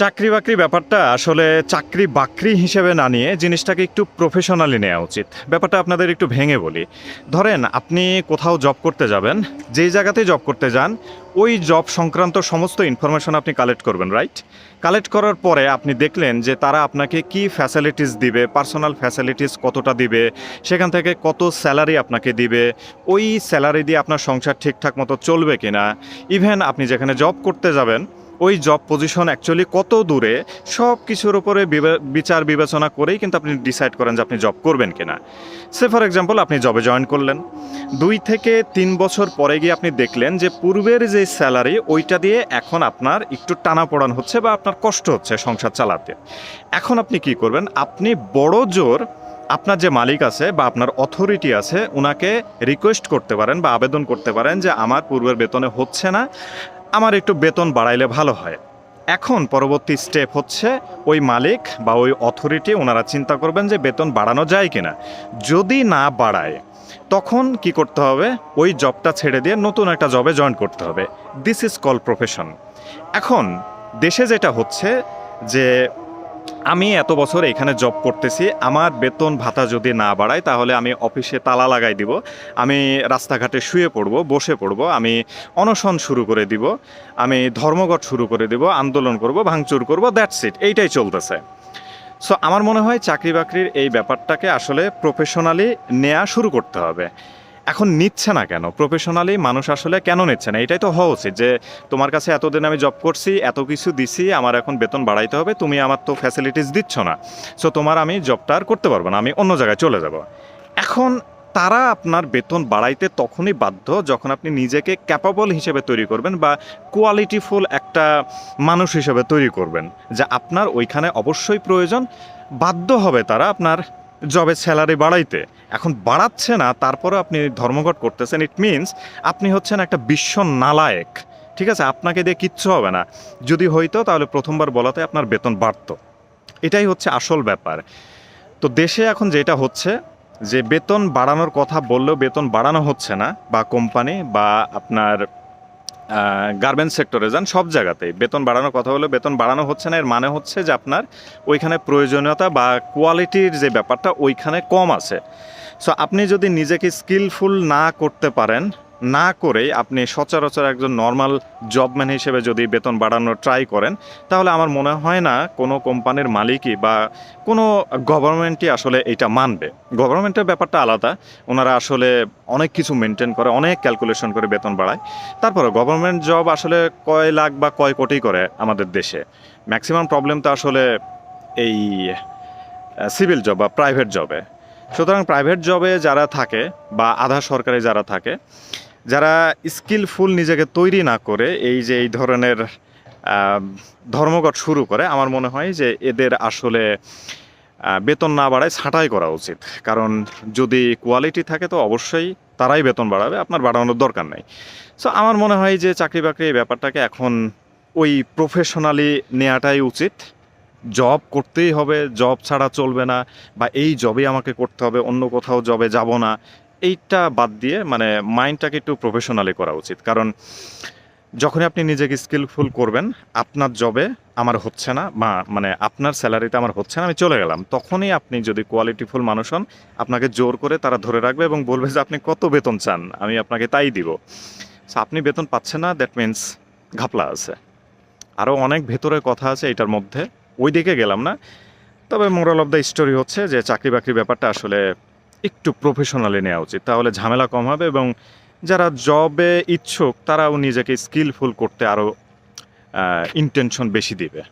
চাকরি বাকরি ব্যাপারটা আসলে চাকরি বাকরি হিসেবে না নিয়ে জিনিসটাকে একটু প্রফেশনালি নেওয়া উচিত। ব্যাপারটা আপনাদের একটু ভেঙে বলি। ধরেন, আপনি কোথাও জব করতে যাবেন, যেই জায়গাতে জব করতে যান, ওই জব সংক্রান্ত সমস্ত ইনফরমেশন আপনি কালেক্ট করবেন রাইট কালেক্ট করার পরে আপনি দেখলেন যে তারা আপনাকে কি ফ্যাসিলিটিস দিবে পার্সোনাল ফ্যাসিলিটিস কতটা দিবে, সেখান থেকে কত স্যালারি আপনাকে দিবে, ওই স্যালারি দিয়ে আপনার সংসার ঠিকঠাক মতো চলবে কিনা। ইভেন আপনি যেখানে জব করতে যাবেন ওই জব পজিশন অ্যাকচুয়ালি কত দূরে, সব কিছুর উপরে বিচার বিবেচনা করেই কিন্তু আপনি ডিসাইড করেন যে আপনি জব করবেন কিনা। সে ফর এক্সাম্পল আপনি জবে জয়েন করলেন। দুই থেকে তিন বছর পরে গিয়ে আপনি দেখলেন যে পূর্বের যে স্যালারি ওইটা দিয়ে এখন আপনার একটু টানা পড়ান হচ্ছে বা আপনার কষ্ট হচ্ছে সংসার চালাতে। এখন আপনি কি করবেন? আপনি বড় জোর আপনার যে মালিক আছে বা আপনার অথরিটি আছে ওনাকে রিকোয়েস্ট করতে পারেন বা আবেদন করতে পারেন যে আমার পূর্বের বেতনে হচ্ছে না। আমার একটু বেতন বাড়াইলে ভালো হয়। এখন পরবর্তী স্টেপ হচ্ছে ওই মালিক বা ওই অথরিটি ওনারা চিন্তা করবেন যে বেতন বাড়ানো যায় কি না যদি না বাড়ায়, তখন কি করতে হবে? ওই জবটা ছেড়ে দিয়ে নতুন একটা জবে জয়েন করতে হবে। দিস ইজ কল প্রফেশন এখন দেশে যেটা হচ্ছে যে আমি এত বছর এখানে জব করতেছি, আমার বেতন ভাতা যদি না বাড়ায় তাহলে আমি অফিসে তালা লাগাই দিব, আমি রাস্তাঘাটে শুয়ে পড়ব, বসে পড়ব, আমি অনশন শুরু করে দিব, আমি ধর্মঘট শুরু করে দিব, আন্দোলন করব, ভাঙচুর করব দ্যাটস ইট এইটাই চলতেছে। সো আমার মনে হয় চাকরি বাকরির এই ব্যাপারটাকে আসলে প্রফেশনালি নেওয়া শুরু করতে হবে। এখন নিচ্ছে না কেন? প্রফেশনালি মানুষ আসলে কেন নিচ্ছে না? এটাই তো হওয়া উচিত যে তোমার কাছে এতদিন আমি জব করছি, এত কিছু দিছি, আমার এখন বেতন বাড়াইতে হবে, তুমি আমার তো ফ্যাসিলিটিস দিচ্ছ না। সো তোমার আমি জবটা আর করতে পারব না, আমি অন্য জায়গায় চলে যাব। এখন তারা আপনার বেতন বাড়াইতে তখনই বাধ্য যখন আপনি নিজেকে ক্যাপাবল হিসেবে তৈরি করবেন বা কোয়ালিটিফুল একটা মানুষ হিসেবে তৈরি করবেন। যা আপনার ওইখানে অবশ্যই প্রয়োজন, বাধ্য হবে তারা আপনার জবের স্যালারি বাড়াইতে। এখন বাড়াচ্ছে না তারপরে আপনি ধর্মঘট করতেছেন। ইট মিনস আপনি হচ্ছেন একটা বিশ্ব নালায়েক ঠিক আছে? আপনাকে দিয়ে কিচ্ছু হবে না। যদি হইতো, তাহলে প্রথমবার বলাতে আপনার বেতন বাড়তো। এটাই হচ্ছে আসল ব্যাপার। তো দেশে এখন যেটা হচ্ছে, যে বেতন বাড়ানোর কথা বললেও বেতন বাড়ানো হচ্ছে না, বা কোম্পানি বা আপনার গার্মেন্টস সেক্টরে যান সব জায়গাতেই। বেতন বাড়ানোর কথা হলো বেতন বাড়ানো হচ্ছে না, এর মানে হচ্ছে যে আপনার ওইখানে প্রয়োজনীয়তা বা কোয়ালিটির যে ব্যাপারটা, ওইখানে কম আছে। সো আপনি যদি নিজেকে স্কিলফুল না করতে পারেন না করে আপনি সচরাচর একজন নর্মাল জবম্যান হিসেবে যদি বেতন বাড়ানোর ট্রাই করেন, তাহলে আমার মনে হয় না কোনো কোম্পানির মালিকই বা কোনো গভর্নমেন্টই আসলে এটা মানবে। গভর্নমেন্টের ব্যাপারটা আলাদা। ওনারা আসলে অনেক কিছু মেনটেন করে, অনেক ক্যালকুলেশন করে বেতন বাড়ায়। তারপরে গভর্নমেন্ট জব আসলে কয় লাখ বা কয় কোটি করে আমাদের দেশে। ম্যাক্সিমাম প্রবলেম তো আসলে এই সিভিল জব বা প্রাইভেট জবে সুতরাং প্রাইভেট জবে যারা থাকে বা আধা সরকারি যারা থাকে যারা স্কিলফুল নিজেকে তৈরি না করে, এই যে এই ধরনের ধর্মঘট শুরু করে, আমার মনে হয় যে এদের আসলে বেতন না বাড়ায় ছাঁটাই করা উচিত। কারণ যদি কোয়ালিটি থাকে তো অবশ্যই তারাই বেতন বাড়াবে, আপনার বাড়ানোর দরকার নেই। সো আমার মনে হয় যে চাকরি বাকরি এই ব্যাপারটাকে এখন ওই প্রফেশনালি নেওয়াটাই উচিত। জব করতেই হবে, জব ছাড়া চলবে না, বা এই জবই আমাকে করতে হবে, অন্য কোথাও জবে যাব না। এইটা বাদ দিয়ে মানে মাইন্ডটাকে একটু প্রফেশনালি করা উচিত। কারণ যখনই আপনি নিজেকে স্কিলফুল করবেন আপনার জবে আমার হচ্ছে না বা মানে আপনার স্যালারিতে আমার হচ্ছে না আমি চলে গেলাম। তখনই আপনি যদি কোয়ালিটিফুল মানুষ হন আপনাকে জোর করে তারা ধরে রাখবে এবং বলবে যে আপনি কত বেতন চান? আমি আপনাকে তাই দিব। So, আপনি বেতন পাচ্ছেন না দ্যাট মিন্স ঘাপলা আছে। আরও অনেক ভেতরের কথা আছে এটার মধ্যে। ওই দিকে গেলাম না। তবে মোরাল অফ দ্য স্টোরি হচ্ছে যে চাকরি বাকরি ব্যাপারটা আসলে একটু প্রফেশনালি নেওয়া উচিত। তাহলে ঝামেলা কম হবে এবং যারা জবে ইচ্ছুক, তারাও নিজেকে স্কিলফুল করতে আরও ইন্টেনশন বেশি দিবে।